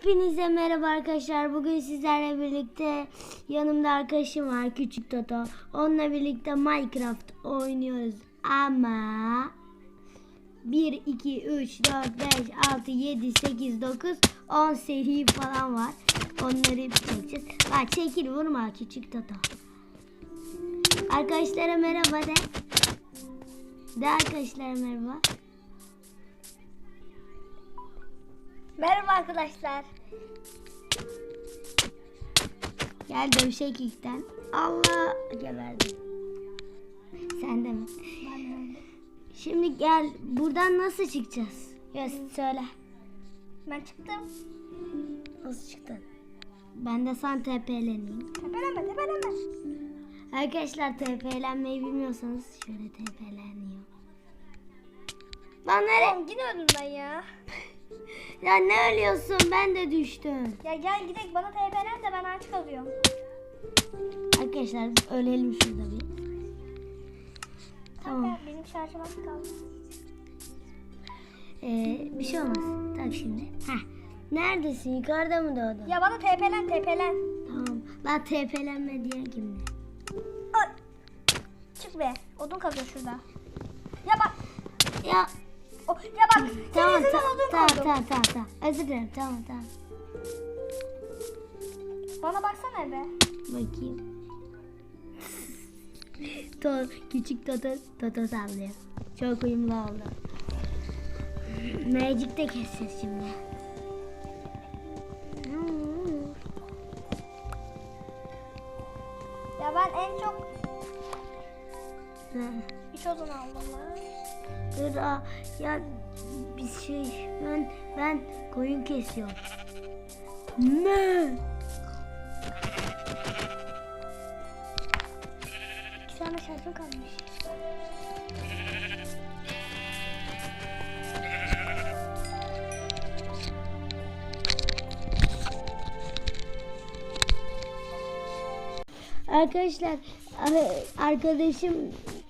Hepinize merhaba arkadaşlar. Bugün sizlerle birlikte yanımda arkadaşım var Küçük Toto. Onunla birlikte Minecraft oynuyoruz. Ama 1, 2, 3, 4, 5, 6, 7, 8, 9, 10 seri falan var. Onları çekeceğiz. Bak çekil vurma Küçük Toto. Arkadaşlara merhaba de. De arkadaşlara merhaba. Merhaba arkadaşlar. Gel dövüşek ilkten. Allah geberdim. Sen de mi? Şimdi gel buradan nasıl çıkacağız? Ya söyle. Ben çıktım. Nasıl çıktın? Ben de sen TP'leneyim. Tepeleme tepeleme. Arkadaşlar TP'lenmeyi bilmiyorsanız şöyle TP'leniyor. Lan nereye? Yine öldüm ben ya. Ya ne ölüyorsun? Ben de düştüm. Ya gel gidelim bana tepelen de ben ağaç kazıyorum. Arkadaşlar ölelim şurada bir. Tamam. Kanka benim şarjım az kaldı. Ee, bir şey olmaz. Tak şimdi. Heh. Neredesin? Yukarıda mı doğdun? Ya bana tepelen tepelen. Tamam. La TP'lenme diye kimdi? Çık be. Odun kazıyor şurada. Ya bak. Ya O, ya bak. Tamam yüzünden tamam tamam tamam tamam tamam. Özür dilerim tamam tamam. Bana baksana be. Bakayım. to, küçük Toto, Toto sallıyor. Çok uyumlu oldu. Magic de keseceğiz şimdi. Ya ben en çok üç odun aldım lan. Dur aa, ya bir şey ben ben koyun kesiyorum. Ne? İki tane şarjım kalmış. Arkadaşlar arkadaşım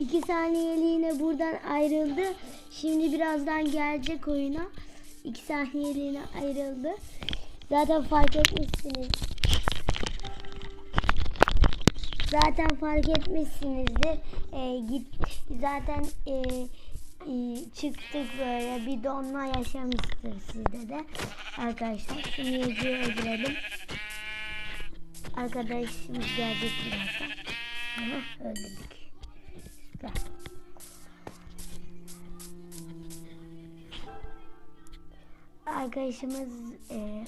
iki saniyeliğine buradan ayrıldı. Şimdi birazdan gelecek oyuna. İki saniyeliğine ayrıldı. Zaten fark etmişsiniz. Zaten fark etmişsinizdir. Ee, git zaten e, e, çıktık böyle bir donma yaşamıştır sizde de. Arkadaşlar sunucuyu öldürelim. Arkadaşımız gelecek birazdan. Aha, öldürdük. Süper. Arkadaşımız e,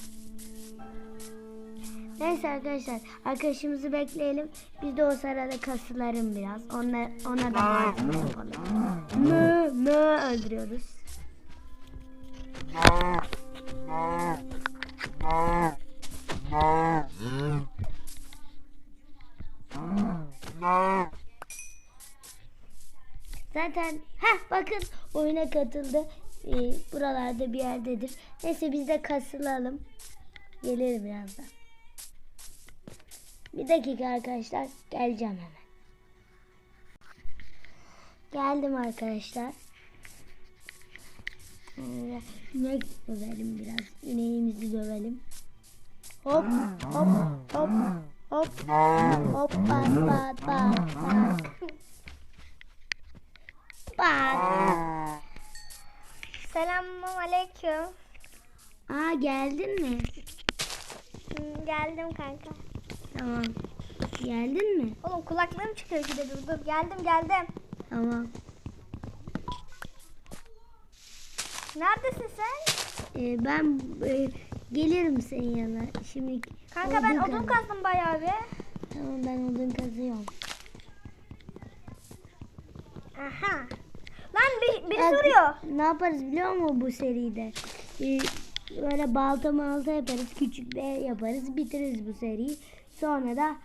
Neyse arkadaşlar arkadaşımızı bekleyelim. Biz de o sırada kasılarım biraz. Ona, ona da malzeme yapalım. Mö mö öldürüyoruz. Zaten ha bakın oyuna katıldı. Ee, buralarda bir yerdedir. Neyse biz de kasılalım. Gelir birazdan. Bir dakika arkadaşlar. Geleceğim hemen. Geldim arkadaşlar. Ee, İnek dövelim biraz. İneğimizi dövelim. Hop hop hop hop hop bak bak bak bak. Selamun aleyküm. Aa geldin mi? Geldim kanka. Tamam. Geldin mi? Oğlum kulaklığım çıkıyor ki de dur dur. Geldim geldim. Tamam. Neredesin sen? Ee, ben e, gelirim senin yanına. Şimdi Kanka ben odun kazıyorum. kazdım bayağı bir. Tamam ben odun kazıyorum. Aha. Lan bir, biri Ya, soruyor. Ne yaparız biliyor musun bu seride? Ee, böyle balta malta yaparız. Küçük bir yaparız. Bitiririz bu seriyi. Sonra da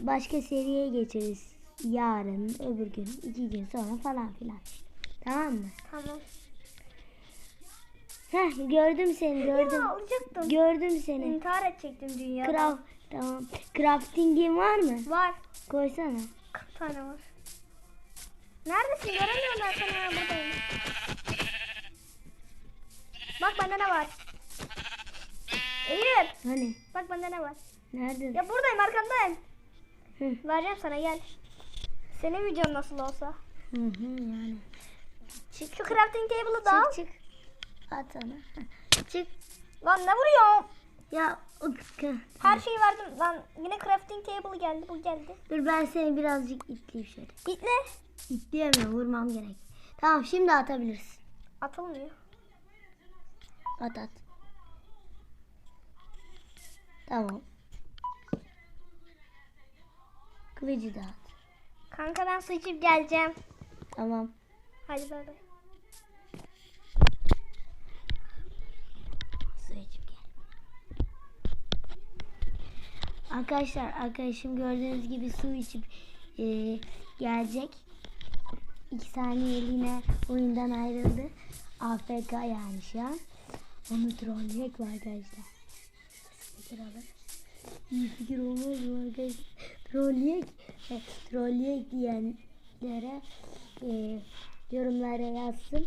başka seriye geçeriz. Yarın, öbür gün, iki gün sonra falan filan. Tamam mı? Tamam. Heh gördüm seni gördüm. Ya alacaktım. Gördüm seni. İntihar edecektim dünya. Craft, tamam. Crafting'in var mı? Var. Koysana. 40 tane var. Neredesin? Göremiyorum ben seni. Buradayım. Bak bende ne var? İyi. Hani? Bak bende ne var. Nerede? Ya buradayım arkandayım. Hı. Vereceğim sana gel. Senin videon nasıl olsa. Hı hı yani. Çık. Şu crafting table'ı da al. Çık çık. At ona. Çık. Lan ne vuruyorum? Ya Her şeyi verdim. Lan yine crafting table geldi. Bu geldi. Dur ben seni birazcık itleyeyim şöyle. İtle. İtleyemiyorum vurmam gerek. Tamam şimdi atabilirsin. Atılmıyor. At at. Tamam. Kılıcı da at. Kanka ben su içip geleceğim. Tamam. Hadi bay bay. Su içip gel. Arkadaşlar arkadaşım gördüğünüz gibi su içip e, gelecek. İki saniyeliğine oyundan ayrıldı. AFK yani şu an. Onu trolleyecek mi arkadaşlar? Fikir alır. İyi fikir olmaz mı arkadaşlar? Trolleyek, e, trolleyek diyenlere e, yorumlara yazsın.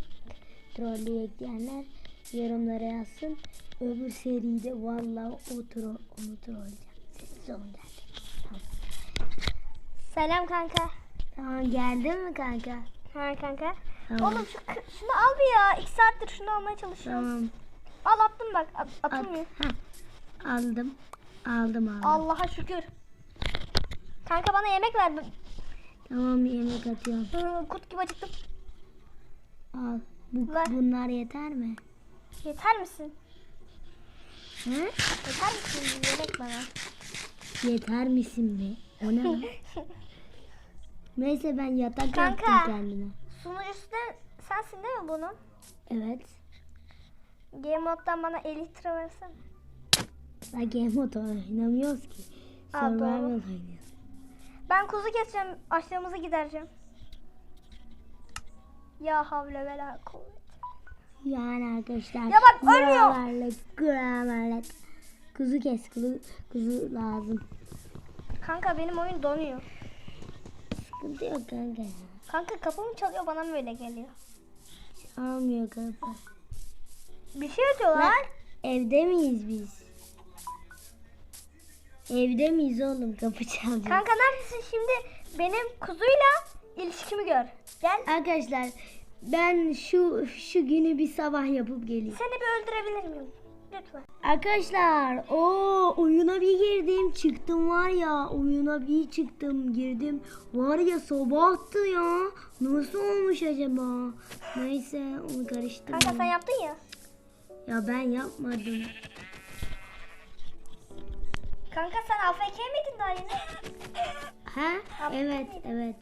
Trolleyek diyenler yorumlara yazsın. Öbür seride vallahi o tro onu trolleyeceğim. Sessiz olun derdim. Selam kanka. Tamam geldin mi kanka? Ha kanka. Tamam. Oğlum şu, şunu al bir ya. İki saattir şunu almaya çalışıyorum. Tamam. Al attım bak. At, At. atılmıyor. Heh. Aldım. Aldım aldım. Allah'a şükür. Kanka bana yemek ver. Tamam yemek atıyorum. Hı, Kurt gibi acıktım. Al. Bu, Ver. bunlar yeter mi? Yeter misin? Hı? Yeter misin? Yemek bana. Yeter misin mi? O ne lan? Neyse ben yatak Kanka. yaptım kendime. Sunucusu da sensin değil mi bunun? Evet. Game Mode'dan bana elitra versene. Ben Game Mode oynamıyoruz ki. Survival oynuyoruz. Ben kuzu keseceğim. Açlığımızı gidereceğim. Ya havle ve la kuvvet. Yani arkadaşlar. Ya bak, ölmüyor. Gramerlet, gramerlet. Kuzu kes, kuzu, kuzu lazım. Kanka benim oyun donuyor. Sıkıntı yok kanka ya. Kanka kapı mı çalıyor bana mı öyle geliyor? Almıyor kapı. Bir şey ötüyorlar. Evde miyiz biz? Evde miyiz oğlum kapı çalıyor. Kanka neredesin şimdi? Benim kuzuyla ilişkimi gör. Gel. Arkadaşlar ben şu şu günü bir sabah yapıp geleyim. Seni bir öldürebilir miyim? Lütfen. Arkadaşlar o oyuna bir girdim çıktım var ya oyuna bir çıktım girdim var ya sabahtı ya nasıl olmuş acaba neyse onu karıştırdım Kanka sen yaptın ya. ya ben yapmadım Kanka sen AFK miydin daha yeni? ha evet evet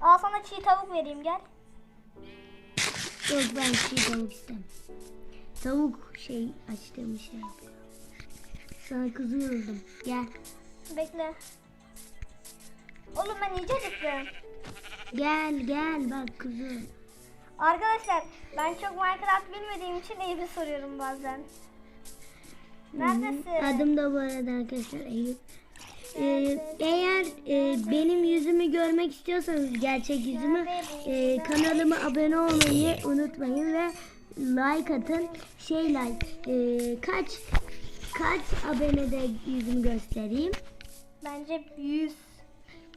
Al sana çiğ tavuk vereyim gel. Yok ben şey tavuk istemem tavuk şey açtığım şey yapıyor sana kızıyordum gel Bekle. Oğlum ben iyice acıktım. gel gel bak kızım Arkadaşlar ben çok Minecraft bilmediğim için Eyüp'ü soruyorum bazen. Neredesin? Adım da bu arada arkadaşlar Eyüp. Ee, eğer e, benim yüzümü görmek istiyorsanız gerçek yüzümü e, kanalıma abone olmayı unutmayın ve like atın. Şey like e, kaç kaç abonede yüzümü göstereyim? Bence 100,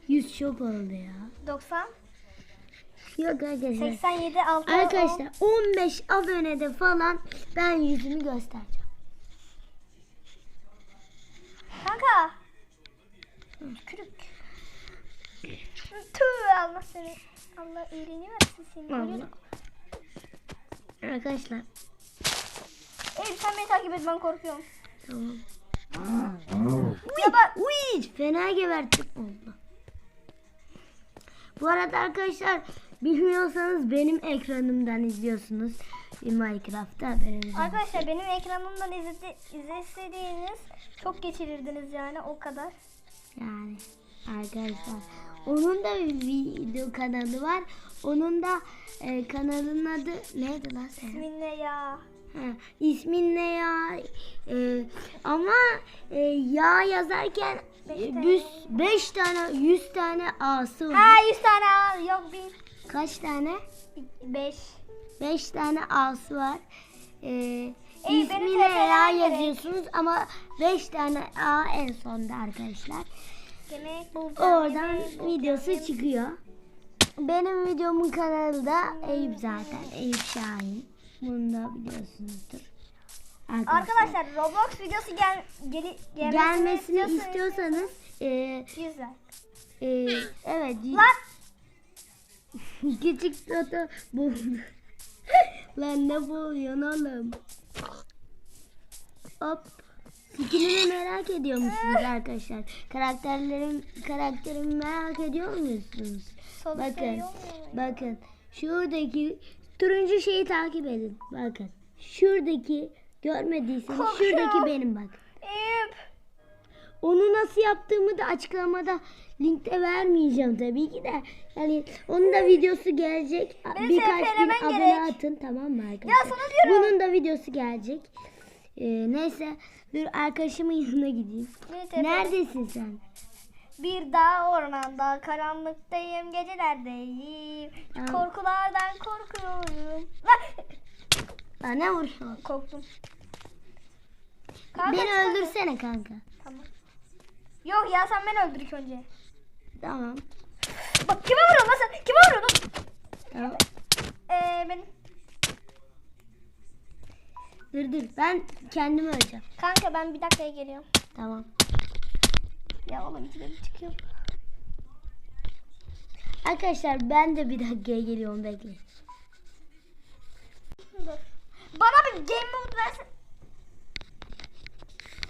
100 çok oldu ya. 90, Yok arkadaşlar. 87, 6, Arkadaşlar 15 abonede falan ben yüzümü göstereceğim. Kanka. Kürük. Tüh Allah seni. Allah iyiliğini versin seni. Allah. Arkadaşlar Eyüp sen beni takip et ben korkuyorum. tamam. Ya bak. Uy, fena geberttim. Allah. Bu arada arkadaşlar bilmiyorsanız benim ekranımdan izliyorsunuz Minecraft'ta haberiniz. Arkadaşlar benim ekranımdan izledi, izlediğiniz çok geçirirdiniz yani o kadar. Yani arkadaşlar onun da bir video kanalı var. Onun da e, kanalının adı neydi lan senin? İsmin ne ya? Ha, ismin ne ya? E, ama e, ya yazarken Beş 5 tane 100 tane A'sı var. Ha 100 tane al. Yok bir. Kaç tane? 5. 5 tane A'sı var. e, ismini TP'den Ela gerek. yazıyorsunuz ama 5 tane A en sonda arkadaşlar. Oradan videosu çıkıyor. Benim videomun kanalı da Eyüp zaten. Eyüp Şahin. Bunu da biliyorsunuzdur. Arkadaşlar. Arkadaşlar Roblox videosu gel geli, gelmesini, gelmesini istiyorsanız- istiyorsanız e, Güzel. e, evet Lan küçük Toto bu lan ne boğuyorsun oğlum hop. Skinimi merak ediyor musunuz arkadaşlar? Karakterlerim karakterimi merak ediyor musunuz Sol bakın bakın. Şuradaki turuncu şeyi takip edin. Bakın. Şuradaki görmediyseniz Korkuyorum. şuradaki benim bak. Onu nasıl yaptığımı da açıklamada linkte vermeyeceğim tabii ki de. Yani onun da videosu gelecek. Beni Birkaç TP'lemen abone gerek. atın tamam mı arkadaşlar? Ya sana diyorum. Bunun da videosu gelecek. Ee, neyse dur arkadaşımın yanına gideyim. Neredesin sen? Bir dağ ormanda karanlıktayım gecelerdeyim. Ya. Korkulardan korkuyorum. Lan! Bana vuruyor. Korktum. Kanka Beni öldürsene kanka. Tamam. Yok ya sen beni öldür ilk önce. Tamam. Bak kime vuruyorsun lan sen? Kime vuruyorsun? Tamam. Ee, benim. Dur dur ben kendimi öleceğim. Kanka ben bir dakikaya geliyorum. Tamam. Ya oğlum bir çıkıyor. Arkadaşlar ben de bir dakikaya geliyorum bekleyin. Dur. Bana bir game mode versin.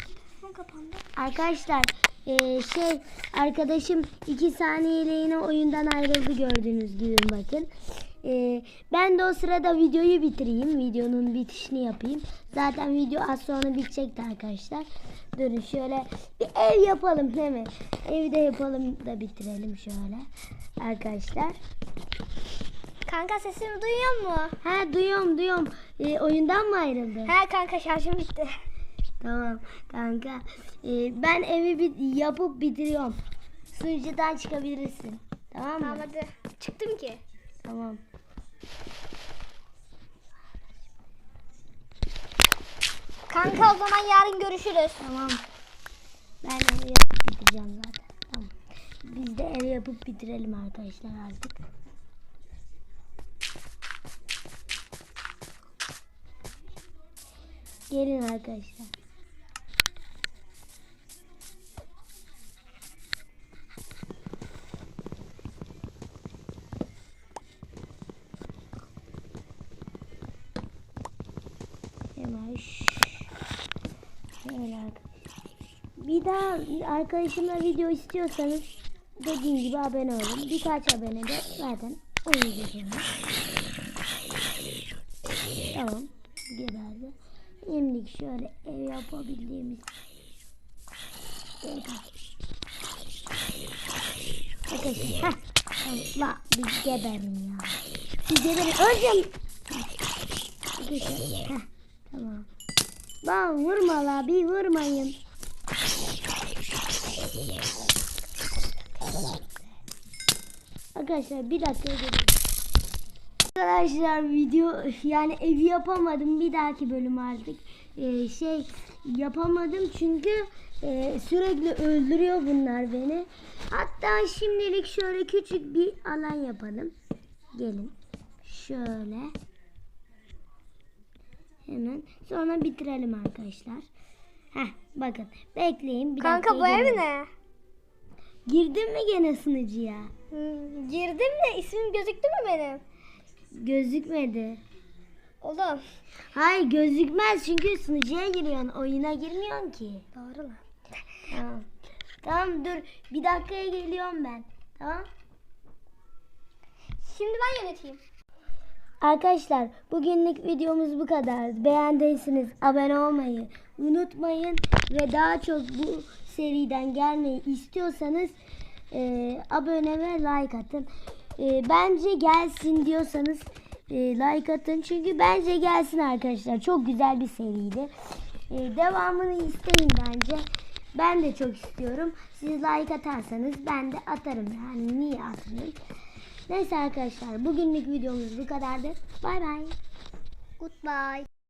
Telefon kapandı. Arkadaşlar eee, şey arkadaşım 2 saniyeliğine oyundan ayrıldı gördüğünüz gibi bakın. Eee, ben de o sırada videoyu bitireyim. Videonun bitişini yapayım. Zaten video az sonra bitecekti arkadaşlar. Durun şöyle bir ev yapalım değil mi? Evi de yapalım da bitirelim şöyle. Arkadaşlar. Kanka sesimi duyuyor mu? Ha duyuyorum duyuyorum. Eee, oyundan mı ayrıldı? He kanka şarjım bitti. Tamam kanka. Ee, ben evi bit- yapıp bitiriyorum. Sunucudan çıkabilirsin. Tamam mı? Tamam hadi. Çıktım ki. Tamam. Kanka o zaman yarın görüşürüz. Tamam. Ben evi yapıp bitireceğim zaten. Tamam. Biz de ev yapıp bitirelim arkadaşlar artık. Gelin arkadaşlar. Hemen şş. Şöyle arkadaşlar. Bir daha arkadaşımla video istiyorsanız dediğim gibi abone olun. Birkaç abone de zaten oynayacağım. Tamam. Geberdi. Şimdi şöyle ev yapabildiğimiz. Arkadaşlar. Heh. La bir geberin ya. Bir geberin. Öleceğim. Heh. Tamam. Lan vurma la bir vurmayın. Arkadaşlar bir dakika. Arkadaşlar video yani evi yapamadım bir dahaki bölüm artık Ee, şey yapamadım çünkü e, sürekli öldürüyor bunlar beni. Hatta şimdilik şöyle küçük bir alan yapalım. Gelin şöyle hemen sonra bitirelim arkadaşlar. Heh bakın bekleyin bir Kanka bu ev ne? Girdin mi gene sunucuya? Hmm, girdim de ismim gözüktü mü benim? Gözükmedi. Oğlum. Hayır gözükmez çünkü sunucuya giriyorsun. Oyuna girmiyorsun ki. Doğru lan. Tamam. Tamam dur. Bir dakikaya geliyorum ben. Tamam. Şimdi ben yöneteyim. Arkadaşlar bugünlük videomuz bu kadar. Beğendiyseniz abone olmayı unutmayın. Ve daha çok bu seriden gelmeyi istiyorsanız e, abone ve like atın. E, bence gelsin diyorsanız e, like atın. Çünkü bence gelsin arkadaşlar. Çok güzel bir seriydi. E, devamını isteyin bence. Ben de çok istiyorum. Siz like atarsanız ben de atarım. Yani niye atmayayım? Neyse arkadaşlar bugünlük videomuz bu kadardı. Bay bay. Goodbye.